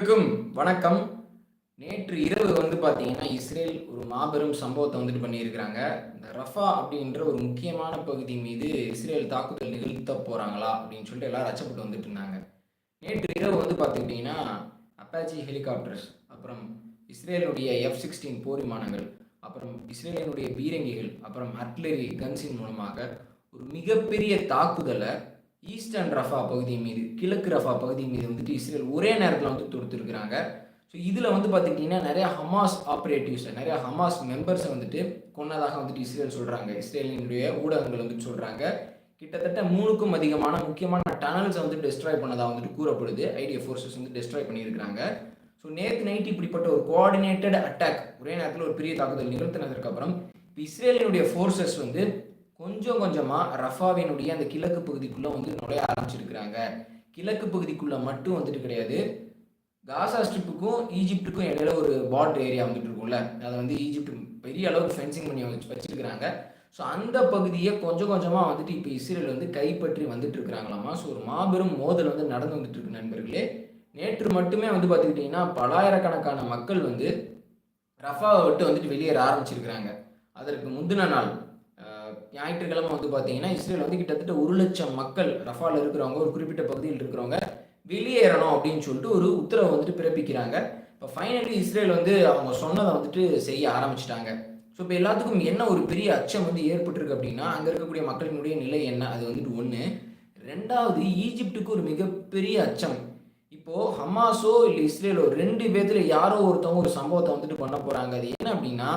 அனைவருக்கும் வணக்கம். நேற்று இரவு வந்து பார்த்தீங்கன்னா இஸ்ரேல் ஒரு மாபெரும் சம்பவத்தை வந்துட்டு பண்ணியிருக்கிறாங்க. இந்த ரஃபா அப்படின்ற ஒரு முக்கியமான பகுதி மீது இஸ்ரேல் தாக்குதல் நிகழ்த்த போகிறாங்களா அப்படின்னு சொல்லிட்டு எல்லாரும் அச்சப்பட்டு வந்துட்டு இருந்தாங்க. நேற்று இரவு வந்து பார்த்துக்கிட்டிங்கன்னா அப்பாச்சி ஹெலிகாப்டர்ஸ் அப்புறம் இஸ்ரேலுடைய எஃப் சிக்ஸ்டீன் போர் விமானங்கள் அப்புறம் இஸ்ரேலினுடைய பீரங்கிகள் அப்புறம் அட்லரி கன்ஸின் மூலமாக ஒரு மிகப்பெரிய தாக்குதலை ஈஸ்டர்ன் ரஃபா பகுதி மீது கிழக்கு ரஃபா பகுதி மீது வந்துட்டு இஸ்ரேல் ஒரே நேரத்தில் வந்து தொடுத்துருக்குறாங்க. ஸோ இதில் வந்து பார்த்துக்கிட்டிங்கன்னா நிறையா ஹமாஸ் ஆப்ரேட்டிவ்ஸை நிறையா ஹமாஸ் மெம்பர்ஸை வந்துட்டு கொன்னதாக வந்துட்டு இஸ்ரேல் சொல்கிறாங்க இஸ்ரேலினுடைய ஊடகங்கள் வந்துட்டு சொல்கிறாங்க கிட்டத்தட்ட மூணுக்கும் அதிகமான முக்கியமான டனல்ஸை வந்து டெஸ்ட்ராய் பண்ணதாக வந்துட்டு கூறப்படுது. ஐடியா ஃபோர்ஸஸ் வந்து டெஸ்ட்ராய் பண்ணியிருக்கிறாங்க. ஸோ நேற்று நைட் இப்படிப்பட்ட ஒரு கோஆர்டினேட்டட் அட்டாக் ஒரே நேரத்தில் ஒரு பெரிய தாக்குதல் நிகழ்த்தினதுக்கப்புறம் இப்போ இஸ்ரேலினுடைய ஃபோர்ஸஸ் வந்து கொஞ்சம் கொஞ்சமாக ரஃபாவினுடைய அந்த கிழக்கு பகுதிக்குள்ளே வந்து நுழைய ஆரம்பிச்சிருக்கிறாங்க. கிழக்கு பகுதிக்குள்ளே மட்டும் வந்துட்டு கிடையாது. காசா ஸ்ட்ரிப்புக்கும் ஈஜிப்ட்டுக்கும் இடையில ஒரு பார்டர் ஏரியா வந்துட்டு இருக்கும்ல. அதை வந்து ஈஜிப்ட் பெரிய அளவுக்கு ஃபென்சிங் பண்ணி வச்சு வச்சுருக்கிறாங்க. ஸோ அந்த பகுதியை கொஞ்சம் கொஞ்சமாக வந்துட்டு இப்போ இஸ்ரேல் வந்து கைப்பற்றி வந்துட்டு இருக்கிறாங்களாமா? ஸோ ஒரு மாபெரும் மோதல் வந்து நடந்து வந்துட்டு இருக்கு நண்பர்களே. நேற்று மட்டுமே வந்து பார்த்துக்கிட்டிங்கன்னா பலாயிரக்கணக்கான மக்கள் வந்து ரஃபாவை விட்டு வந்துட்டு வெளியேற ஆரம்பிச்சிருக்கிறாங்க. அதற்கு முந்தின நாள் ஞாயிற்றுக்கிழமை வந்து பார்த்தீங்கன்னா இஸ்ரேல் வந்து கிட்டத்தட்ட ஒரு லட்சம் மக்கள் ரஃபால் இருக்கிறவங்க ஒரு குறிப்பிட்ட பகுதியில் இருக்கிறவங்க வெளியேறணும் அப்படின்னு சொல்லிட்டு ஒரு உத்தரவை வந்துட்டு பிறப்பிக்கிறாங்க. இப்போ ஃபைனலி இஸ்ரேல் வந்து அவங்க சொன்னதை வந்துட்டு செய்ய ஆரம்பிச்சிட்டாங்க. ஸோ இப்போ எல்லாத்துக்கும் என்ன ஒரு பெரிய அச்சம் வந்து ஏற்பட்டிருக்கு அப்படின்னா அங்கே இருக்கக்கூடிய மக்களினுடைய நிலை என்ன? அது வந்துட்டு ஒன்று ரெண்டாவது ஈஜிப்டுக்கு ஒரு மிகப்பெரிய அச்சம். இப்போது ஹமாஸோ இல்லை இஸ்ரேலோ ரெண்டு பேர்த்தில் யாரோ ஒருத்தவங்க ஒரு சம்பவத்தை வந்துட்டு பண்ண போகிறாங்க அது என்ன அப்படின்னா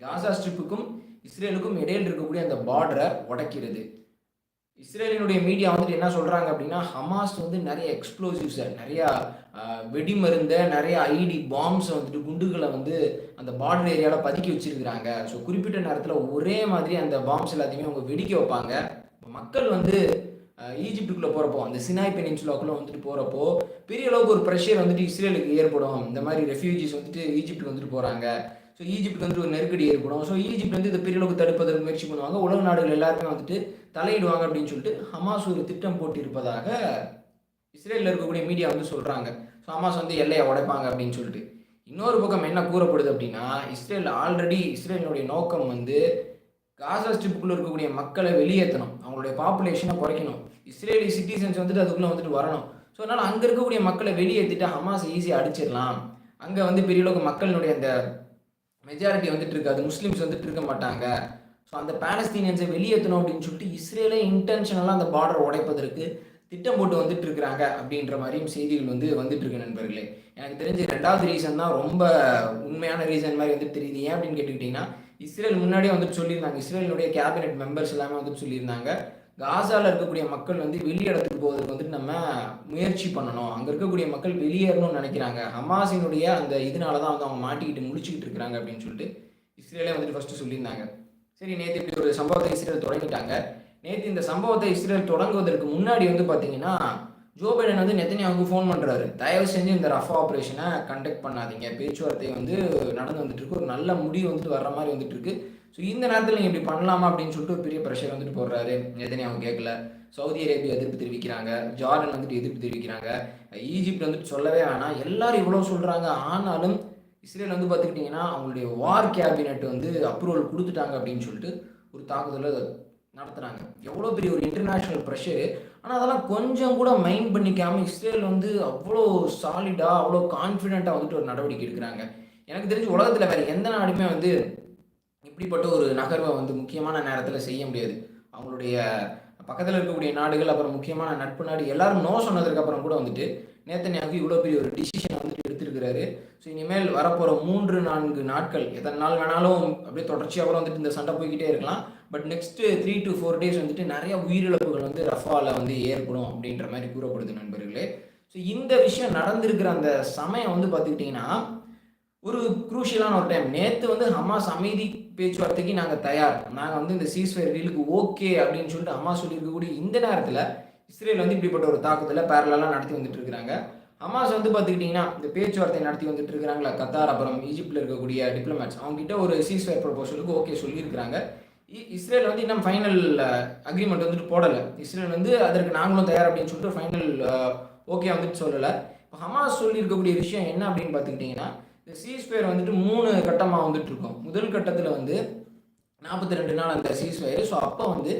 காசா ஸ்ட்ரிப்புக்கும் இஸ்ரேலுக்கும் இடையில் இருக்கக்கூடிய அந்த பார்டரை உடைக்கிறது. இஸ்ரேலினுடைய மீடியா வந்துட்டு என்ன சொல்கிறாங்க அப்படின்னா ஹமாஸ் வந்து நிறைய எக்ஸ்ப்ளோசிவ்ஸை நிறையா ஆஹ், வெடிமருந்தை நிறைய ஐடி பாம்ஸை வந்துட்டு குண்டுகளை வந்து அந்த பார்டர் ஏரியாவில் பதுக்கி வச்சுருக்கிறாங்க. ஸோ குறிப்பிட்ட நேரத்தில் ஒரே மாதிரி அந்த பாம்ஸ் எல்லாத்தையுமே அவங்க வெடிக்க வைப்பாங்க. மக்கள் வந்து ஈஜிப்டுக்குள்ளே போகிறப்போ அந்த சினாய் பெனின்சுலாக்குள்ளே வந்துட்டு போகிறப்போ பெரிய அளவுக்கு ஒரு ப்ரெஷர் வந்துட்டு இஸ்ரேலுக்கு ஏற்படும். இந்த மாதிரி ரெஃப்யூஜிஸ் வந்துட்டு ஈஜிப்டுக்கு வந்துட்டு போகிறாங்க ஸோ ஈஜிப்ட் வந்து ஒரு நெருக்கடி ஏற்படும். ஸோ ஈஜிப்ட் வந்து இந்த பெரியளவுக்கு தடுப்பதற்கு முயற்சி பண்ணுவாங்க. உலக நாடுகள் எல்லாருமே வந்துட்டு தலையிடுவாங்க அப்படின்னு சொல்லிட்டு ஹமாஸ் ஒரு திட்டம் போட்டிருப்பதாக இஸ்ரேலில் இருக்கக்கூடிய மீடியா வந்து சொல்கிறாங்க ஸோ ஹமாஸ் வந்து எல்லையை உடைப்பாங்க அப்படின்னு சொல்லிட்டு. இன்னொரு பக்கம் என்ன கூறப்படுது அப்படின்னா இஸ்ரேல் ஆல்ரெடி இஸ்ரேலினுடைய நோக்கம் வந்து காசா ஸ்ட்ரிப்புக்குள்ளே இருக்கக்கூடிய மக்களை வெளியேற்றணும். அவங்களுடைய பாப்புலேஷனை குறைக்கணும். இஸ்ரேலி சிட்டிசன்ஸ் வந்துட்டு அதுக்குள்ளே வந்துட்டு வரணும். ஸோ அதனால் அங்கே இருக்கக்கூடிய மக்களை வெளியேற்றிட்டு ஹமாஸ் ஈஸியாக அடிச்சிடலாம். அங்கே வந்து பெரிய அளவுக்கு மக்களினுடைய அந்த மெஜாரிட்டி வந்துட்டு இருக்காது முஸ்லீம்ஸ் வந்துட்டு இருக்க மாட்டாங்க ஸோ அந்த பாலஸ்தீனியன்ஸை வெளியேற்றணும் அப்படின்னு சொல்லிட்டு இஸ்ரேலே இன்டென்ஷனலாக அந்த பார்டர் உடைப்பதற்கு திட்டம் போட்டு வந்துட்டு இருக்கிறாங்க அப்படின்ற மாதிரியும் செய்திகள் வந்து வந்துட்டு இருக்கு நண்பர்களே. எனக்கு தெரிஞ்சு ரெண்டாவது ரீசன் தான் ரொம்ப உண்மையான ரீசன் மாதிரி வந்துட்டு தெரியுது. ஏன் அப்படின்னு கேட்டுக்கிட்டிங்கன்னா இஸ்ரேல் முன்னாடியே வந்துட்டு சொல்லியிருந்தாங்க. இஸ்ரேலினுடைய கேபினெட் மெம்பர்ஸ் எல்லாமே வந்துட்டு சொல்லியிருந்தாங்க. காசால இருக்கக்கூடிய மக்கள் வந்து வெளி இடத்துக்கு போவதற்கு வந்துட்டு நம்ம முயற்சி பண்ணணும். அங்கே இருக்கக்கூடிய மக்கள் வெளியேறணும்னு நினைக்கிறாங்க. ஹமாஸினுடைய அந்த இதனால தான் வந்து அவங்க மாட்டிக்கிட்டு முடிச்சுக்கிட்டு இருக்கிறாங்க அப்படின்னு சொல்லிட்டு இஸ்ரேலே வந்துட்டு ஃபஸ்ட்டு சொல்லியிருந்தாங்க. சரி நேற்று இப்படி ஒரு சம்பவத்தை இஸ்ரேல் தொடங்கிட்டாங்க. நேற்று இந்த சம்பவத்தை இஸ்ரேல் தொடங்குவதற்கு முன்னாடி வந்து பார்த்தீங்கன்னா ஜோ பைடன் வந்து நெத்தனியாவுக்கு ஃபோன் பண்ணுறாரு தயவு செஞ்சு இந்த ரஃபா ஆப்ரேஷனை கண்டக்ட் பண்ணாதீங்க. பேச்சுவார்த்தை வந்து நடந்து வந்துட்டு இருக்கு ஒரு நல்ல முடிவு வந்துட்டு வர்ற மாதிரி வந்துட்டு இருக்கு ஸோ இந்த நேரத்தில் நீங்கள் இப்படி பண்ணலாமா அப்படின்னு சொல்லிட்டு ஒரு பெரிய ப்ரெஷர் வந்துட்டு போடுறாரு. நெத்தனியாவு கேட்கல சவுதி அரேபியா எதிர்ப்பு தெரிவிக்கிறாங்க. ஜார்டன் வந்துட்டு எதிர்ப்பு தெரிவிக்கிறாங்க. ஈஜிப்ட் வந்துட்டு சொல்லவே வேணாம். எல்லாரும் இவ்வளோ சொல்கிறாங்க ஆனாலும் இஸ்ரேல் வந்து பார்த்துக்கிட்டிங்கன்னா அவங்களுடைய வார் கேபினெட் வந்து அப்ரூவல் கொடுத்துட்டாங்க அப்படின்னு சொல்லிட்டு ஒரு தாக்குதலை நடத்துகிறாங்க எவ்வளோ பெரிய ஒரு இன்டர்நேஷ்னல் ப்ரெஷரு ஆனால் அதெல்லாம் கொஞ்சம் கூட மைண்ட் பண்ணிக்காமல் இஸ்ரேல் வந்து அவ்வளோ சாலிடாக அவ்வளோ கான்ஃபிடெண்ட்டாக வந்துட்டு ஒரு நடவடிக்கை எடுக்கிறாங்க. எனக்கு தெரிஞ்சு உலகத்தில் வேறு எந்த நாடுமே வந்து இப்படிப்பட்ட ஒரு நகர்வை வந்து முக்கியமான நேரத்தில் செய்ய முடியாது. அவங்களுடைய பக்கத்தில் இருக்கக்கூடிய நாடுகள் அப்புறம் முக்கியமான நட்பு நாடு எல்லாரும் நோ சொன்னதுக்கப்புறம் கூட வந்துட்டு நேத்தனியாவுக்கு இவ்வளோ பெரிய ஒரு டிசிஷன் வந்துட்டு இருக்கிறாரு ஸோ இனிமேல் வரப்போகிற மூன்று நான்கு நாட்கள் எத்தனை நாள் வேணாலும் அப்படியே தொடர்ச்சியாக கூட வந்துட்டு இந்த சண்டை போய்கிட்டே இருக்கலாம். But next three to four days வந்துட்டு நிறைய உயிரிழப்புகள் வந்து ரஃபாவில் வந்து ஏற்படும் அப்படின்ற மாதிரி கூறப்படுது நண்பர்களே. ஸோ இந்த விஷயம் நடந்திருக்கிற அந்த சமயம் வந்து பார்த்துக்கிட்டிங்கன்னா ஒரு குரூஷியலான ஒரு டைம் நேற்று வந்து ஹமாஸ் அமைதி பேச்சுவார்த்தைக்கு நாங்கள் தயார். நாங்கள் வந்து இந்த சீஸ்வயர் டீலுக்கு ஓகே அப்படின்னு சொல்லிட்டு ஹமாஸ் சொல்லியிருக்கக்கூடிய இந்த நேரத்தில் இஸ்ரேல் வந்து இப்படிப்பட்ட ஒரு தாக்குதலை பேரலாக நடத்தி வந்துட்டு இருக்கிறாங்க. ஹமாஸ் வந்து பார்த்துக்கிட்டிங்கன்னா இந்த பேச்சுவார்த்தை நடத்தி வந்துட்டு இருக்கிறாங்களா? கத்தார் அப்புறம் ஈஜிப்டில் இருக்கக்கூடிய டிப்ளமேட்ஸ் அவங்க கிட்ட ஒரு சீஸ்வேர் ப்ரொபோசலுக்கு ஓகே சொல்லியிருக்கிறாங்க. இ- இஸ்ரேல் வந்து இன்னும் ஃபைனல் அக்ரிமெண்ட் வந்துட்டு போடலை. இஸ்ரேல் வந்து அதற்கு நாங்களும் தயார் அப்படின்னு சொல்லிட்டு ஃபைனல் ஓகே வந்துட்டு சொல்லலை. இப்போ ஹமாஸ் சொல்லியிருக்கக்கூடிய விஷயம் என்ன அப்படின்னு பார்த்துக்கிட்டிங்கன்னா இந்த சீஸ்வேர் வந்துட்டு மூணு கட்டமாக வந்துட்டு இருக்கோம். முதல் கட்டத்தில் வந்து நாற்பத்தி ரெண்டு நாள் அந்த சீஸ்வேர் ஸோ அப்போ வந்து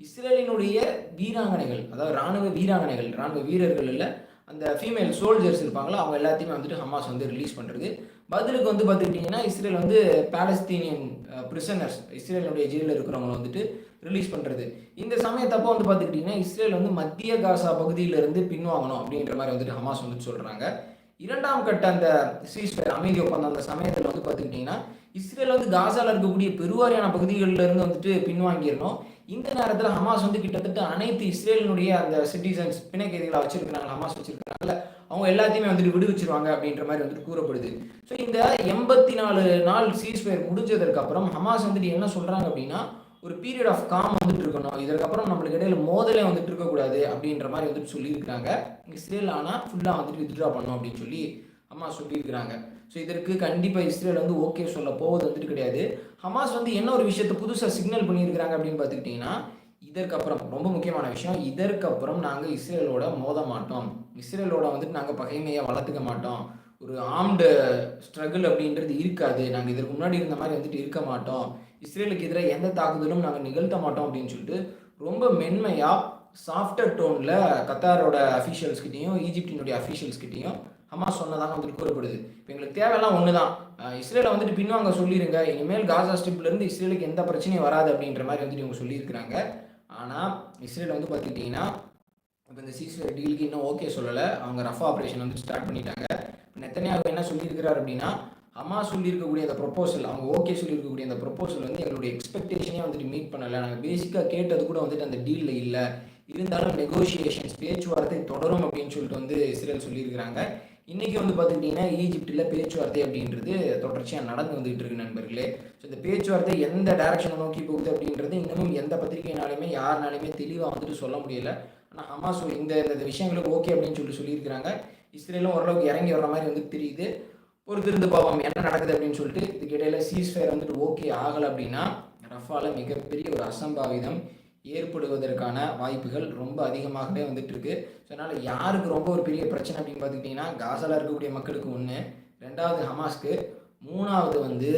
இஸ்ரேலினுடைய வீராங்கனைகள் அதாவது ராணுவ வீராங்கனைகள் ராணுவ வீரர்கள் இல்லை அந்த ஃபீமேல் சோல்ஜர்ஸ் இருப்பாங்களோ அவங்க எல்லாத்தையுமே வந்துட்டு ஹமாஸ் வந்து ரிலீஸ் பண்ணுறது பதிலுக்கு வந்து பார்த்துக்கிட்டிங்கன்னா இஸ்ரேல் வந்து பாலஸ்தீனியன் பிரிசனர்ஸ் இஸ்ரேலுடைய ஜெயிலில் இருக்கிறவங்கள வந்துட்டு ரிலீஸ் பண்ணுறது இந்த சமயத்தப்போ வந்து பார்த்துக்கிட்டிங்கன்னா இஸ்ரேல் வந்து மத்திய காசா பகுதியிலிருந்து பின்வாங்கணும் அப்படின்ற மாதிரி வந்துட்டு ஹமாஸ் வந்துட்டு சொல்கிறாங்க இரண்டாம் கட்ட அந்த சீஸ்ஃபயர் அமைதி ஒப்பந்தம் அந்த சமயத்தில் வந்து பார்த்துக்கிட்டிங்கன்னா இஸ்ரேல் வந்து காசாவில் இருக்கக்கூடிய பெருவாரியான பகுதிகளில் இருந்து வந்துட்டு பின்வாங்கிடணும். இந்த நேரத்தில் ஹமாஸ் வந்து கிட்டத்தட்ட அனைத்து இஸ்ரேலினுடைய அந்த சிட்டிசன்ஸ் பிணைக்கைதிகளை வச்சிருக்கிறாங்க ஹமாஸ் வச்சிருக்கிறாங்கல்ல அவங்க எல்லாத்தையுமே வந்துட்டு விடுவிச்சிருவாங்க அப்படின்ற மாதிரி வந்துட்டு கூறப்படுது. ஸோ இந்த எண்பத்தி நாலு நாள் சீஸ்ஃபயர் முடிஞ்சதற்கு அப்புறம் ஹமாஸ் வந்துட்டு என்ன சொல்கிறாங்க அப்படின்னா ஒரு பீரியட் ஆஃப் காம் வந்துட்டு இருக்கணும். இதற்கப்புறம் நம்மளுக்கு இடையில மோதலே வந்துட்டு இருக்கக்கூடாது அப்படின்ற மாதிரி வந்துட்டு சொல்லியிருக்கிறாங்க. இஸ்ரேல் ஆனால் ஃபுல்லாக வந்துட்டு வித்ட்ரா பண்ணும் அப்படின்னு சொல்லி ஹமாஸ் சொல்லியிருக்கிறாங்க ஸோ இதற்கு கண்டிப்பாக இஸ்ரேல் வந்து ஓகே சொல்ல போவது வந்துட்டு கிடையாது. ஹமாஸ் வந்து என்ன ஒரு விஷயத்த புதுசாக சிக்னல் பண்ணியிருக்கிறாங்க அப்படின்னு பார்த்துக்கிட்டிங்கன்னா இதற்கப்புறம் ரொம்ப முக்கியமான விஷயம் இதற்கப்புறம் நாங்கள் இஸ்ரேலோட மோத மாட்டோம். இஸ்ரேலோட வந்துட்டு நாங்கள் பகைமையை வளர்த்துக்க மாட்டோம். ஒரு ஆம்டு ஸ்ட்ரகிள் அப்படின்றது இருக்காது. நாங்கள் இதற்கு முன்னாடி இருந்த மாதிரி வந்துட்டு இருக்க மாட்டோம். இஸ்ரேலுக்கு எதிராக எந்த தாக்குதலும் நாங்கள் நிகழ்த்த மாட்டோம் அப்படின்னு சொல்லிட்டு ரொம்ப மென்மையாக சாஃப்டர் டோனில் கத்தாரோட அஃபீஷியல்ஸ்கிட்டையும் ஈஜிப்டினுடைய அஃபீஷியல்ஸ்கிட்டையும் ஹமாஸ் சொன்னதாக வந்துட்டு கூறப்படுது. இப்போ எங்களுக்கு தேவையெல்லாம் ஒன்று தான் இஸ்ரேலை வந்துட்டு பின்வாங்க சொல்லிடுங்க இனிமேல் காசா ஸ்ட்ரிப்லேருந்து இஸ்ரேலுக்கு எந்த பிரச்சனையும் வராது அப்படின்ற மாதிரி வந்துட்டு இவங்க சொல்லியிருக்கிறாங்க. ஆனால் இஸ்ரேல் வந்து பார்த்துக்கிட்டிங்கன்னா இப்போ இந்த சீஸ்வேர் டீலுக்கு இன்னும் ஓகே சொல்லலை. அவங்க ரஃப் ஆப்ரேஷன் வந்து ஸ்டார்ட் பண்ணிட்டாங்க. நெத்தனியாக என்ன சொல்லியிருக்கிறார் அப்படின்னா அம்மா சொல்லியிருக்கக்கூடிய அந்த ப்ரொப்போசல் அவங்க ஓகே சொல்லியிருக்கக்கூடிய அந்த ப்ரொப்போசல் வந்து எங்களுடைய எக்ஸ்பெக்டேஷனே வந்துட்டு மீட் பண்ணலை. நாங்கள் பேசிக்காக கேட்டது கூட வந்துட்டு அந்த டீலில் இல்லை. இருந்தாலும் நெகோசியேஷன்ஸ் பேச்சுவார்த்தை தொடரும் அப்படின்னு சொல்லிட்டு வந்து இஸ்ரேல் சொல்லியிருக்கிறாங்க. இன்றைக்கி வந்து பார்த்துக்கிட்டிங்கன்னா ஈஜிப்டில் பேச்சுவார்த்தை அப்படின்றது தொடர்ச்சியாக நடந்து வந்துகிட்டு இருக்கு நண்பர்களே. ஸோ இந்த பேச்சுவார்த்தை எந்த டைரக்ஷனை நோக்கி போகுது அப்படின்றது இன்னமும் எந்த பத்திரிகைனாலுமே யாருனாலுமே தெளிவாக வந்துட்டு சொல்ல முடியல. ஆனால் ஹமாஸ் இந்த இந்த விஷயங்களுக்கு ஓகே அப்படின்னு சொல்லி சொல்லியிருக்கிறாங்க. இஸ்ரேலும் ஓரளவுக்கு இறங்கி வர மாதிரி வந்து தெரியுது. பொறுத்திருந்து பார்ப்போம் என்ன நடக்குது அப்படின்னு சொல்லிட்டு இதுக்கிடையில் சீஸ்ஃபயர் வந்துட்டு ஓகே ஆகலை அப்படின்னா ரஃபால மிகப்பெரிய ஒரு அசம்பாவிதம். ஏற்படுவதற்கான வாய்ப்புகள் ரொம்ப அதிகமாகவே வந்துட்டு இருக்கு ஸோ அதனால் யாருக்கு ரொம்ப ஒரு பெரிய பிரச்சனை அப்படின்னு பார்த்துக்கிட்டிங்கன்னா காசால இருக்கக்கூடிய மக்களுக்கு ஒன்று ரெண்டாவது ஹமாஸ்க்கு. மூணாவது வந்து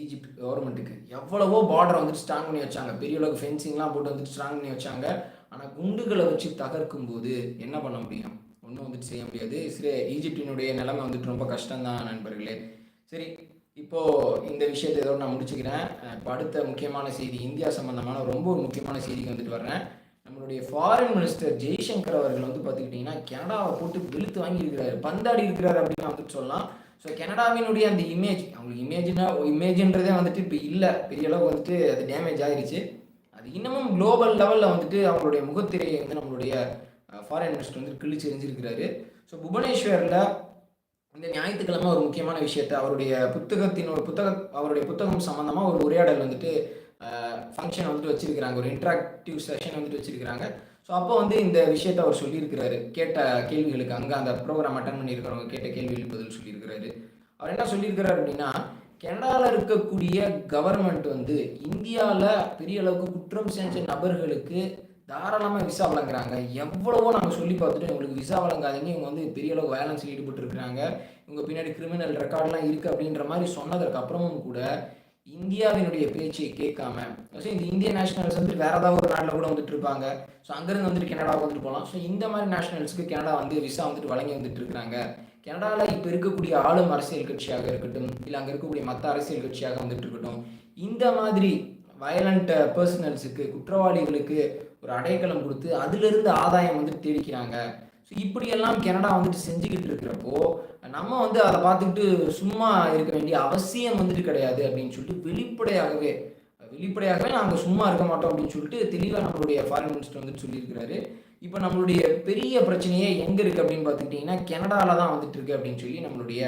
ஈஜிப்ட் கவர்மெண்ட்டுக்கு. எவ்வளவோ பார்டர் வந்துட்டு ஸ்ட்ராங் பண்ணி வச்சாங்க. பெரிய அளவுக்கு ஃபென்சிங்லாம் போட்டு வந்துட்டு ஸ்ட்ராங் பண்ணி வச்சாங்க. ஆனால் குண்டுகளை வச்சு தகர்க்கும் போது என்ன பண்ண முடியும்? ஒன்றும் வந்துட்டு செய்ய முடியாது. இஸ்ரே ஈஜிப்டினுடைய நிலைமை வந்துட்டு ரொம்ப கஷ்டம்தான் நண்பர்களே. சரி இப்போது இந்த விஷயத்தை இதோட நான் முடிச்சுக்கிறேன். இப்போ அடுத்த முக்கியமான செய்தி இந்தியா சம்மந்தமான ரொம்ப ஒரு முக்கியமான செய்திக்கு வந்துட்டு வர்றேன். நம்மளுடைய ஃபாரின் மினிஸ்டர் ஜெய்சங்கர் அவர்கள் வந்து பார்த்துக்கிட்டிங்கன்னா கனடாவை போட்டு வெளுத்து வாங்கி இருக்கிறாரு பந்தாடி இருக்கிறாரு அப்படின்னு வந்துட்டு சொல்லலாம். ஸோ கனடாவினுடைய அந்த இமேஜ் அவங்களுக்கு இமேஜ்னா இமேஜ்ன்றதே வந்துட்டு இப்போ இல்லை. பெரிய அளவுக்கு வந்துட்டு அது டேமேஜ் ஆகிருச்சு அது இன்னமும் குளோபல் லெவலில் வந்துட்டு அவங்களுடைய முகத்திரையை வந்து நம்மளுடைய ஃபாரின் மினிஸ்டர் வந்து கிழிச்சு எரிஞ்சிருக்கிறாரு ஸோ புவனேஸ்வரில் இந்த ஞாயிற்றுக்கிழமை ஒரு முக்கியமான விஷயத்தை அவருடைய புத்தகத்தின் ஒரு புத்தக அவருடைய புத்தகம் சம்மந்தமாக ஒரு உரையாடல் வந்துட்டு ஃபங்க்ஷன் வந்துட்டு வச்சிருக்கிறாங்க. ஒரு இன்ட்ராக்டிவ் செஷன் வந்துட்டு வச்சிருக்கிறாங்க. ஸோ அப்போ வந்து இந்த விஷயத்தை அவர் சொல்லியிருக்கிறாரு. கேட்ட கேள்விகளுக்கு அங்கே அந்த ப்ரோக்ராம் அட்டன் பண்ணியிருக்கிறவங்க கேட்ட கேள்விகளுக்கு பதில் சொல்லியிருக்கிறாரு. அவர் என்ன சொல்லியிருக்கிறார் அப்படின்னா கனடாவில் இருக்கக்கூடிய கவர்மெண்ட் வந்து இந்தியாவில் பெரிய அளவுக்கு குற்றம் செஞ்ச நபர்களுக்கு தாராளமாக விசா வழங்குறாங்க. எவ்வளவோ நாங்கள் சொல்லி பார்த்துட்டு இவங்களுக்கு விசா வழங்காதீங்க. இவங்க வந்து பெரிய அளவு வயலன்ஸில் ஈடுபட்டுருக்கிறாங்க. இவங்க பின்னாடி கிரிமினல் ரெக்கார்ட்லாம் இருக்குது அப்படின்ற மாதிரி சொன்னதற்கு அப்புறமும் கூட இந்தியாவினுடைய பேச்சை கேட்காம ஸோ இந்த இந்திய நேஷனல்ஸ் வந்து வேறு ஏதாவது ஒரு நாட்டில் கூட வந்துட்டு இருப்பாங்க. ஸோ அங்கேருந்து வந்துட்டு கனடா வந்துட்டு போகலாம் ஸோ இந்த மாதிரி நேஷனல்ஸ்க்கு கனடா வந்து விசா வந்துட்டு வழங்கி வந்துட்டு இருக்கிறாங்க கனடாவில் இப்போ இருக்கக்கூடிய ஆளும் அரசியல் கட்சியாக இருக்கட்டும் இல்லை அங்கே இருக்கக்கூடிய மற்ற அரசியல் கட்சியாக வந்துட்டு இருக்கட்டும் இந்த மாதிரி வயலண்ட் பர்சனல்ஸுக்கு குற்றவாளிகளுக்கு ஒரு அடைக்கலம் கொடுத்து அதிலிருந்து ஆதாயம் வந்துட்டு தேடிக்கிறாங்க. ஸோ இப்படியெல்லாம் கனடா வந்துட்டு செஞ்சுக்கிட்டு இருக்கிறப்போ நம்ம வந்து அதை பார்த்துக்கிட்டு சும்மா இருக்க வேண்டிய அவசியம் வந்துட்டு கிடையாது அப்படின்னு சொல்லிட்டு வெளிப்படையாகவே வெளிப்படையாகவே நாங்கள் சும்மா இருக்க மாட்டோம் அப்படின்னு சொல்லிட்டு தெளிவாக நம்மளுடைய ஃபாரின் மினிஸ்டர் வந்துட்டு சொல்லியிருக்கிறாரு. இப்போ நம்மளுடைய பெரிய பிரச்சனையே எங்கே இருக்குது அப்படின்னு பார்த்துக்கிட்டிங்கன்னா கனடாவில் தான் வந்துட்டு இருக்கு அப்படின்னு சொல்லி நம்மளுடைய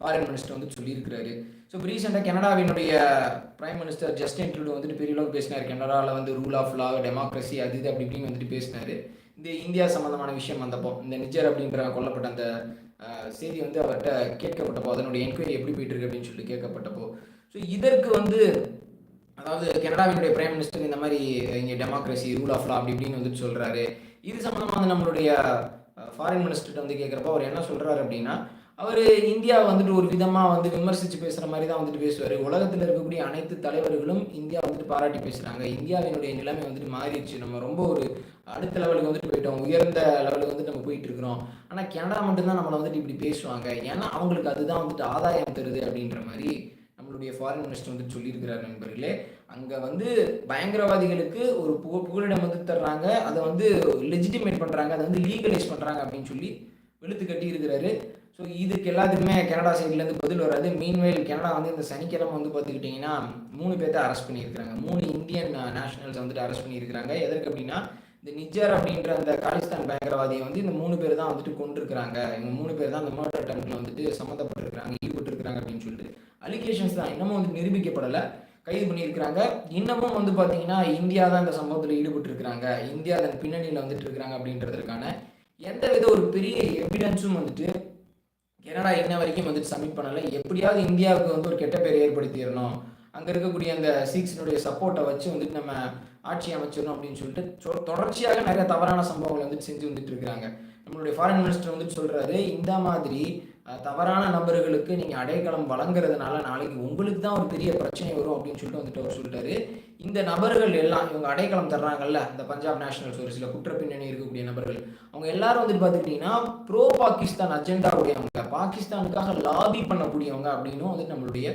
ஃபாரின் மினிஸ்டர் வந்து சொல்லியிருக்கிறாரு. ஸோ இப்போ ரீசெண்டாக கனடாவினுடைய பிரைம் மினிஸ்டர் ஜஸ்டின் ட்ரூடோ வந்துட்டு பெரிய அளவுக்கு பேசினார். கனடாவில் வந்து ரூல் ஆஃப் லா டெமோக்ரஸி அது இது அப்படி இப்படின்னு வந்துட்டு பேசினார். இந்த இந்தியா சம்மந்தமான விஷயம் வந்தப்போ இந்த நிஜர் அப்படின்ற கொல்லப்பட்ட அந்த செய்தி வந்து அவர்கிட்ட கேட்கப்பட்டப்போ அதனுடைய என்கொயரி எப்படி போயிட்டு இருக்கு அப்படின்னு சொல்லிட்டு கேட்கப்பட்டப்போ ஸோ இதற்கு வந்து அதாவது கனடாவினுடைய பிரைம் மினிஸ்டர் இந்த மாதிரி இங்கே டெமோக்ரஸி ரூல் ஆஃப் லா அப்படி இப்படின்னு வந்துட்டு சொல்கிறாரு இது சம்மந்தமாக வந்து நம்மளுடைய ஃபாரின் மினிஸ்டர்கிட்ட வந்து கேட்குறப்போ அவர் என்ன சொல்கிறாரு அப்படின்னா அவர் இந்தியா வந்துட்டு ஒரு விதமாக வந்து விமர்சித்து பேசுகிற மாதிரி தான் வந்துட்டு பேசுவார். உலகத்தில் இருக்கக்கூடிய அனைத்து தலைவர்களும் இந்தியா வந்துட்டு பாராட்டி பேசுகிறாங்க இந்தியாவினுடைய நிலைமை வந்துட்டு மாறிடுச்சு. நம்ம ரொம்ப ஒரு அடுத்த லெவலுக்கு வந்துட்டு போயிட்டோம். உயர்ந்த லெவலுக்கு வந்துட்டு நம்ம போயிட்டு இருக்கிறோம். ஆனால் கனடா மட்டும்தான் நம்மளை வந்துட்டு இப்படி பேசுவாங்க. ஏன்னா அவங்களுக்கு அதுதான் வந்துட்டு ஆதாயம் தருது அப்படின்ற மாதிரி நம்மளுடைய ஃபாரின் மினிஸ்டர் வந்து சொல்லியிருக்கிறார் நண்பர்களே. அங்கே வந்து பயங்கரவாதிகளுக்கு ஒரு புக புகலிடம் வந்து தர்றாங்க. அதை வந்து லெஜிட்டிமேட் பண்ணுறாங்க அதை வந்து லீகலைஸ் பண்ணுறாங்க அப்படின்னு சொல்லி வெளுத்து கட்டி இருக்கிறாரு ஸோ இதுக்கு எல்லாத்துக்குமே கனடா சைட்லேருந்து பதில் வராது. மீன்வேல் கனடா வந்து இந்த சனிக்கிழமை வந்து பார்த்துக்கிட்டிங்கன்னா மூணு பேர்த்த அரெஸ்ட் பண்ணியிருக்கிறாங்க. மூணு இந்தியன் நேஷனல்ஸ் uh, வந்துட்டு அரெஸ்ட் பண்ணியிருக்கிறாங்க. எதற்கு அப்படின்னா இந்த நிஜர் அப்படின்ற அந்த காலிஸ்தான் பயங்கரவாதியை வந்து இந்த மூணு பேர் தான் வந்துட்டு கொண்டிருக்கிறாங்க இவங்க மூணு பேர் தான் அந்த மர்டர் அட்டம்ப்ட்ல வந்துட்டு சம்மந்தப்பட்டிருக்கிறாங்க ஈடுபட்டிருக்கிறாங்க அப்படின்னு சொல்லிட்டு. அலிகேஷன்ஸ் தான். இன்னமும் வந்து நிரூபிக்கப்படலை. கைது பண்ணியிருக்கிறாங்க. இன்னமும் வந்து பார்த்தீங்கன்னா இந்தியா தான் இந்த சம்பவத்தில் ஈடுபட்டிருக்கிறாங்க. இந்தியா அதன் பின்னணியில் வந்துட்டு இருக்கிறாங்க அப்படின்றதுக்கான எந்த வித ஒரு பெரிய எவிடன்ஸும் வந்துட்டு கனடா இன்ன வரைக்கும் வந்துட்டு சப்மிட் பண்ணலை? எப்படியாவது இந்தியாவுக்கு வந்து ஒரு கெட்ட பேர் ஏற்படுத்திடணும். அங்கே இருக்கக்கூடிய அந்த சீக்ஸினுடைய சப்போர்ட்டை வச்சு வந்துட்டு நம்ம ஆட்சி அமைச்சிடணும் அப்படின்னு சொல்லிட்டு தொடர்ச்சியாக நிறைய தவறான சம்பவங்கள் வந்துட்டு செஞ்சு வந்துட்டு இருக்கிறாங்க. நம்மளுடைய ஃபாரின் மினிஸ்டர் வந்துட்டு சொல்கிறாரு இந்த மாதிரி தவறான நபர்களுக்கு நீங்கள் அடைக்கலம் வழங்குறதுனால நாளைக்கு உங்களுக்கு தான் ஒரு பெரிய பிரச்சனை வரும் அப்படின்னு சொல்லிட்டு வந்துட்டு அவர் சொல்லிட்டாரு. இந்த நபர்கள் எல்லாம் இவங்க அடைக்கலம் தர்றாங்கல்ல இந்த பஞ்சாப் நேஷனல்ஸ் ஒரு சில குற்ற பின்னணி இருக்கக்கூடிய நபர்கள் அவங்க எல்லாரும் வந்துட்டு பார்த்துக்கிட்டிங்கன்னா ப்ரோ பாகிஸ்தான் அஜெண்டா உடையவங்க பாகிஸ்தானுக்காக லாபி பண்ணக்கூடியவங்க அப்படின்னும் வந்துட்டு நம்மளுடைய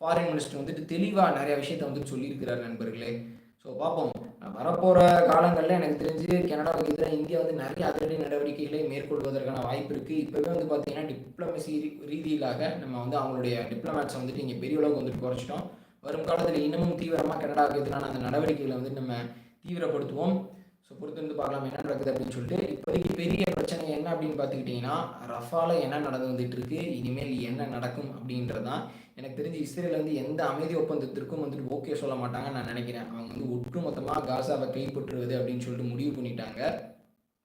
ஃபாரின் மினிஸ்டர் வந்துட்டு தெளிவாக நிறைய விஷயத்த வந்துட்டு சொல்லியிருக்கிறார் நண்பர்களே. ஸோ பார்ப்போம். வரப்போகிற காலங்களில் எனக்கு தெரிஞ்சு கனடாவுக்கு எதிராக இந்தியா வந்து நிறைய அதிரடி நடவடிக்கைகளை மேற்கொள்வதற்கான வாய்ப்பு இருக்குது இப்போவே வந்து பார்த்திங்கன்னா டிப்ளமசி ரீதியிலாக நம்ம வந்து அவங்களுடைய டிப்ளமேட்ஸை வந்துட்டு இங்கே பெரிய அளவுக்கு வந்துட்டு குறைச்சிட்டோம். வரும் காலத்தில் இன்னமும் தீவிரமாக கனடாவுக்கு எதிரான அந்த நடவடிக்கைகளை வந்து நம்ம தீவிரப்படுத்துவோம். ஸோ பொறுத்து வந்து பார்க்கலாம் என்ன நடக்குது அப்படின்னு சொல்லிட்டு இப்போதைக்கு பெரிய பிரச்சனை என்ன அப்படின்னு பார்த்துக்கிட்டிங்கன்னா ரஃபால என்ன நடந்து வந்துட்டு இருக்கு இனிமேல் என்ன நடக்கும் அப்படின்றது தான் எனக்கு தெரிஞ்சு இஸ்ரேல் வந்து எந்த அமைதி ஒப்பந்தத்திற்கும் வந்துட்டு ஓகே சொல்ல மாட்டாங்கன்னு நான் நினைக்கிறேன். அவங்க வந்து ஒட்டுமொத்தமாக காசாவை கைப்பற்றுவது அப்படின்னு சொல்லிட்டு முடிவு பண்ணிட்டாங்க.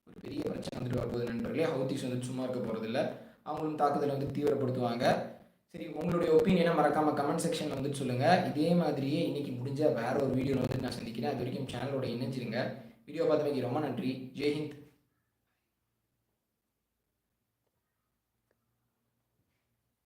ஒரு பெரிய பிரச்சனை வந்துட்டு வரப்போகுது நண்பர்களே. ஹவுத்திஸ் வந்துட்டு சும்மா இருக்க போகிறதில்ல அவங்களும் தாக்குதலை வந்து தீவிரப்படுத்துவாங்க. சரி உங்களுடைய ஒப்பீனியனை மறக்காம கமெண்ட் செக்ஷனில் வந்துட்டு சொல்லுங்கள் இதே மாதிரியே இன்னைக்கு முடிஞ்ச வேற ஒரு வீடியோவில் வந்து நான் சந்திக்கிறேன். அது வரைக்கும் சேனலோட இணைஞ்சிருங்க. வீடியோ பார்த்தமைக்கு ரொம்ப நன்றி. ஜெய்ஹிந்த்.